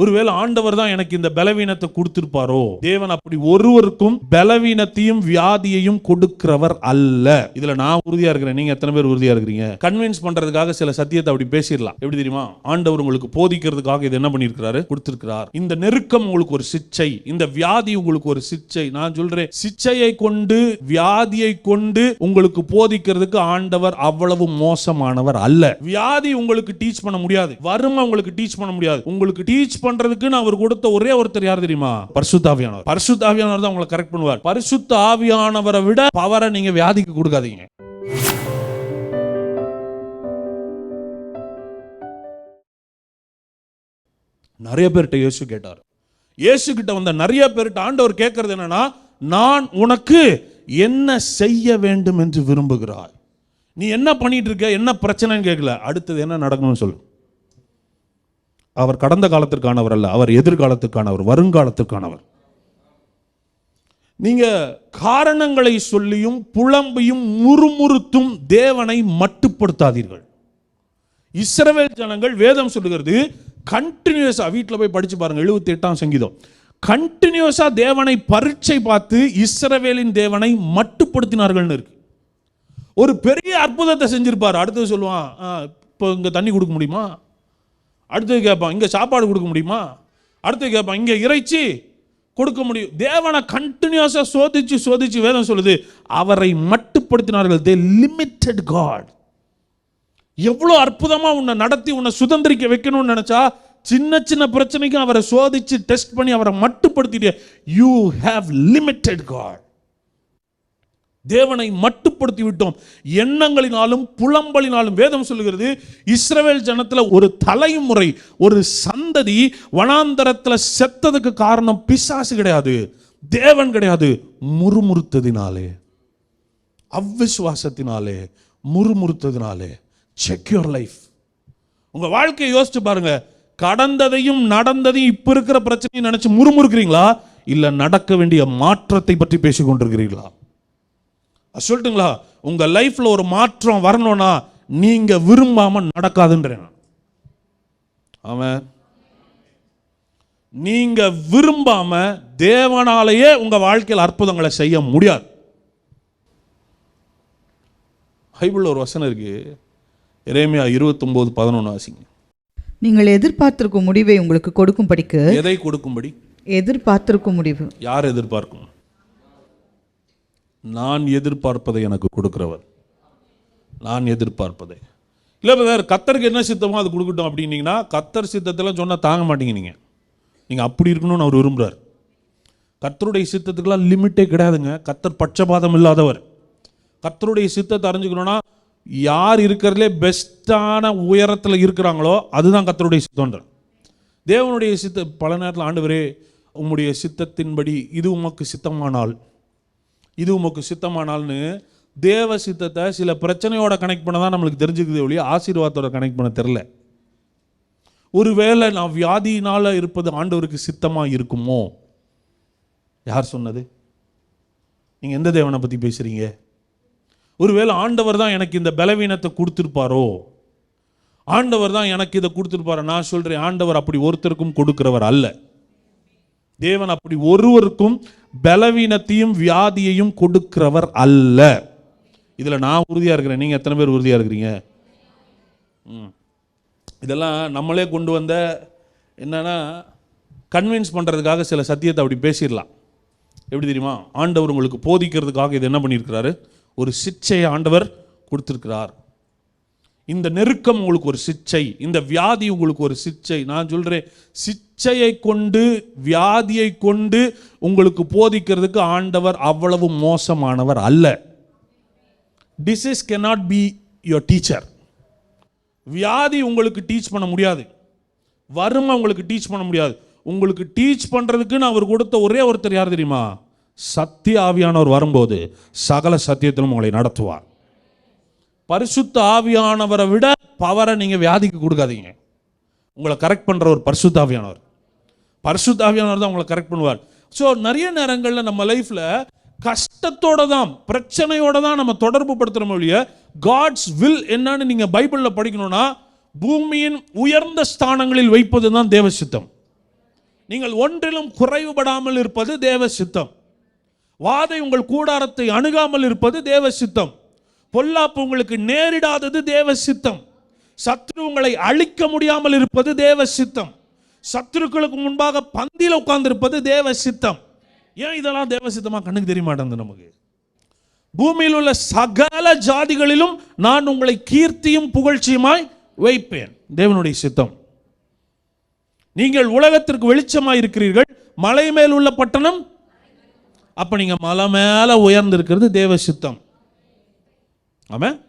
ஒருவேளை ஆண்டவர் தான் எனக்கு இந்த பலவீனத்தை கொடுத்திருப்பாரோ? தேவன் அப்படி ஒருவருக்கும் பலவீனத்தையும் வியாதியையும் கொடுக்கிறவர் அல்ல. இதுல நான் உறுதியா இருக்கிறேன். நீங்க எத்தனை பேர் உறுதியா இருக்கிறீங்க? கன்வின்ஸ் பண்றதுக்காக சில சத்தியத்தை அப்படி பேசிடலாம். எப்படி தெரியுமா? ஆண்டவர் உங்களுக்கு போதிக்கிறதுக்காக இது என்ன பண்ணிருக்கிறாரு கொடுத்திருக்கிறார். இந்த நெருக்கம் உங்களுக்கு ஒரு சிச்சை. இந்த வியாதி உங்களுக்கு ஒரு சிச்சை. நான் சொல்றேன் சிச்சையை கொண்டு வியாதியை கொண்டு உங்களுக்கு போதிக்கிறதுக்கு ஆண்டவர் அவ்வளவு மோசமானவர் அல்ல. வியாதி உங்களுக்கு டீச் பண்ண முடியாது. வறுமை உங்களுக்கு டீச் பண்ண முடியாது. உங்களுக்கு டீச் பண்றதுக்குன்னு அவர் கொடுத்த ஒரே ஒருத்தர் யார் தெரியுமா? பரிசுத்த ஆவியானவர் பரிசுத்த ஆவியானவர் தான் உங்களை கரெக்ட் பண்ணுவார். பரிசுத்த ஆவியானவரை விட பவரை நீங்க வியாதிக்கு கொடுக்காதீங்க. நிறைய பேர்கிட்ட இயேசு கேட்டார். இயேசு கிட்ட வந்த நிறைய பேர்கிட்ட ஆண்டவர் கேட்கறது என்னன்னா நான் உனக்கு என்ன செய்ய வேண்டும் என்று விரும்புகிறாய். நீ என்ன பண்ணிட்டு இருக்க? என்ன பிரச்சனைன்னு கேட்கல. அடுத்தது என்ன நடக்கணும்னு சொல்லு. அவர் கடந்த காலத்திற்கானவர் அல்ல அவர் எதிர்காலத்திற்கானவர் வருங்காலத்திற்கானவர் நீங்க காரணங்களை சொல்லியும் புலம்பியும் முறுமுறுத்தும் தேவனை மட்டுப்படுத்தாதீர்கள். இஸ்ரவேல் ஜனங்கள் வேதம் சொல்லுகிறது கண்டினியூஸா வீட்டில் போய் படிச்சு பாருங்க எழுபத்தி எட்டாம் சங்கீதம். கண்டினியூஸா தேவனை பரீட்சை பார்த்து இஸ்ரவேலின் தேவனை மட்டுப்படுத்தினார்கள்னு இருக்கு. ஒரு பெரிய அற்புதத்தை செஞ்சிருப்பார். அடுத்தது சொல்லுவான் இப்போ இங்கே தண்ணி கொடுக்க முடியுமா? அடுத்தது கேட்பான் இங்கே சாப்பாடு கொடுக்க முடியுமா? அடுத்தது கேட்பான் இங்கே இறைச்சி கொடுக்க முடியும். தேவனை கண்டினியூஸாக சோதிச்சு சோதிச்சு வேதம் சொல்லுது அவரை மட்டுப்படுத்தினார்கள். தே லிமிட்டட் காட் எவ்வளோ அற்புதமாக உன்னை நடத்தி உன்னை சுதந்திரிக்க வைக்கணும்னு நினச்சா சின்ன சின்ன பிரச்சனைக்கும் அவரை சோதிச்சு டெஸ்ட் பண்ணி அவரை மட்டுப்படுத்திட்டு. யூ ஹேவ் லிமிட்டட் காட் தேவனை மட்டுப்படுத்தி விட்டோம் எண்ணங்களினாலும் புலம்பலினாலும் வேதம் சொல்லுகிறது இஸ்ரவேல் ஜனத்தில் ஒரு தலைமுறை ஒரு சந்ததி வனாந்தரத்தில் செத்ததுக்கு காரணம் பிசாசு கிடையாது தேவன் கிடையாது. முறுமுறுத்ததினாலே அவ்விசுவாசத்தினாலே முறுமுறுத்ததினாலே செக் யுவர் லைஃப் உங்கள் வாழ்க்கையை யோசிச்சு பாருங்க. கடந்ததையும் நடந்ததையும் இப்போ இருக்கிற பிரச்சனையும் நினச்சி முறுமுறுக்கிறீங்களா? இல்லை நடக்க வேண்டிய மாற்றத்தை பற்றி பேசிக்கொண்டிருக்கிறீர்களா? சொல்லட்டுங்களா? உங்க லைஃப்ல ஒரு மாற்றம் வரணும்னா நீங்க விரும்பாம நடக்காதுன்றேன். நான். ஆமென். நீங்க விரும்பாம தேவனாலேயே உங்க வாழ்க்கையில் அற்புதங்களை செய்ய முடியாது. பைபிள்ல ஒரு வசனம் இருக்கு. எரேமியா இருபத்தொன்பது பதினொன்று ஆசிங்க நீங்கள் எதிர்பார்த்திருக்கும் முடிவை உங்களுக்கு கொடுக்கும்படிக்கு எதை கொடுக்கும்படி? எதிர்பார்த்திருக்கும் முடிவு. யார் எதிர்பார்க்கும்? நான் எதிர்பார்ப்பதை எனக்கு கொடுக்குறவர். நான் எதிர்பார்ப்பதை. இல்லை வேறு கத்தருக்கு என்ன சித்தமோ அது கொடுக்கட்டும் அப்படின்னீங்கன்னா கத்தர் சித்தத்தெல்லாம் சொன்னால் தாங்க மாட்டீங்க நீங்கள் நீங்கள் அப்படி இருக்கணும்னு அவர் விரும்புகிறார் கத்தருடைய சித்தத்துக்கெல்லாம் லிமிட்டே கிடையாதுங்க. கத்தர் பட்சபாதம் இல்லாதவர். கத்தருடைய சித்தத்தை அறிஞ்சுக்கணும்னா யார் இருக்கிறதுலே பெஸ்ட்டான உயரத்தில் இருக்கிறாங்களோ அதுதான் கத்தருடைய சித்தம்ன்ற தேவனுடைய சித்த பல நேரத்தில் ஆண்டவரே உம்முடைய சித்தத்தின்படி இது உமக்கு சித்தமானால் இது உமக்கு சித்தமானால்னு தேவ சித்தத்தை சில பிரச்சனையோட கனெக்ட் பண்ண தான் நம்மளுக்கு தெரிஞ்சுக்குதே ஒழிய ஆசீர்வாதத்தோட கனெக்ட் பண்ண தெரில. ஒருவேளை நான் வியாதியினால் இருப்பது ஆண்டவருக்கு சித்தமாக இருக்குமோ? யார் சொன்னது? நீங்கள் எந்த தேவனை பற்றி பேசுகிறீங்க ஒருவேளை ஆண்டவர் தான் எனக்கு இந்த பலவீனத்தை கொடுத்துருப்பாரோ? ஆண்டவர் தான் எனக்கு இதை கொடுத்துருப்பாரோ? நான் சொல்கிறேன் ஆண்டவர் அப்படி ஒருத்தருக்கும் கொடுக்கிறவர் அல்ல. தேவன் அப்படி ஒருவருக்கும் பலவீனத்தையும் வியாதியையும் கொடுக்கிறவர் அல்ல. இதில் நான் உறுதியாக இருக்கிறேன். நீங்கள் எத்தனை பேர் உறுதியாக இருக்கிறீங்க? ம். இதெல்லாம் நம்மளே கொண்டு வந்த என்னன்னா கன்வின்ஸ் பண்ணுறதுக்காக சில சத்தியத்தை அப்படி பேசிடலாம். எப்படி தெரியுமா? ஆண்டவர் உங்களுக்கு போதிக்கிறதுக்காக இது என்ன பண்ணியிருக்கிறாரு? ஒரு சிச்சையை ஆண்டவர் கொடுத்துருக்கிறார். இந்த நெருக்கம் உங்களுக்கு ஒரு சிச்சை இந்த வியாதி உங்களுக்கு ஒரு சிச்சை. நான் சொல்கிறேன் சிச்சையை கொண்டு வியாதியை கொண்டு உங்களுக்கு போதிக்கிறதுக்கு ஆண்டவர் அவ்வளவு மோசமானவர் அல்ல. Disease cannot be your teacher வியாதி உங்களுக்கு டீச் பண்ண முடியாது. வறுமை உங்களுக்கு டீச் பண்ண முடியாது. உங்களுக்கு டீச் பண்ணுறதுக்குன்னு அவர் கொடுத்த ஒரே ஒருத்தர் யார் தெரியுமா? சத்திய ஆவியானவர் வரும்போது சகல சத்தியத்திலும் உங்களை நடத்துவார். பரிசுத்த ஆவியானவரை விட பவரை நீங்கள் வியாதிக்கு கொடுக்காதீங்க. உங்களை கரெக்ட் பண்ணுற ஒரு பரிசுத்த ஆவியானவர். பரிசுத்த ஆவியானவர் தான் உங்களை கரெக்ட் பண்ணுவார். ஸோ நிறைய நேரங்களில் நம்ம லைஃப்பில் கஷ்டத்தோட தான் பிரச்சனையோட தான் நம்ம தொடர்பு படுத்துகிற ஒழிய காட்ஸ் வில் என்னன்னு நீங்கள் பைபிளில் படிக்கணும்னா பூமியின் உயர்ந்த ஸ்தானங்களில் வைப்பது தான் தேவ சித்தம். நீங்கள் ஒன்றிலும் குறைவுபடாமல் இருப்பது தேவ சித்தம். வாதை உங்கள் கூடாரத்தை அணுகாமல் இருப்பது தேவ சித்தம். பொல்லாப்பு உங்களுக்கு நேரிடாதது தேவ சித்தம் சத்ரு உங்களை அழிக்க முடியாமல் இருப்பது தேவ சித்தம் சத்ருக்களுக்கு முன்பாக பந்தியில் உட்கார்ந்திருப்பது தேவ சித்தம் ஏன் இதெல்லாம் தேவ சித்தமாக கண்ணுக்கு தெரிய மாட்டேங்குது நமக்கு? பூமியில் உள்ள சகல ஜாதிகளிலும் நான் உங்களை கீர்த்தியும் புகழ்ச்சியுமாய் வைப்பேன். தேவனுடைய சித்தம். நீங்கள் உலகத்திற்கு வெளிச்சமாக இருக்கிறீர்கள். மலை மேல் உள்ள பட்டணம். அப்போ நீங்கள் மலை மேலே உயர்ந்திருக்கிறது தேவ சித்தம் Amém?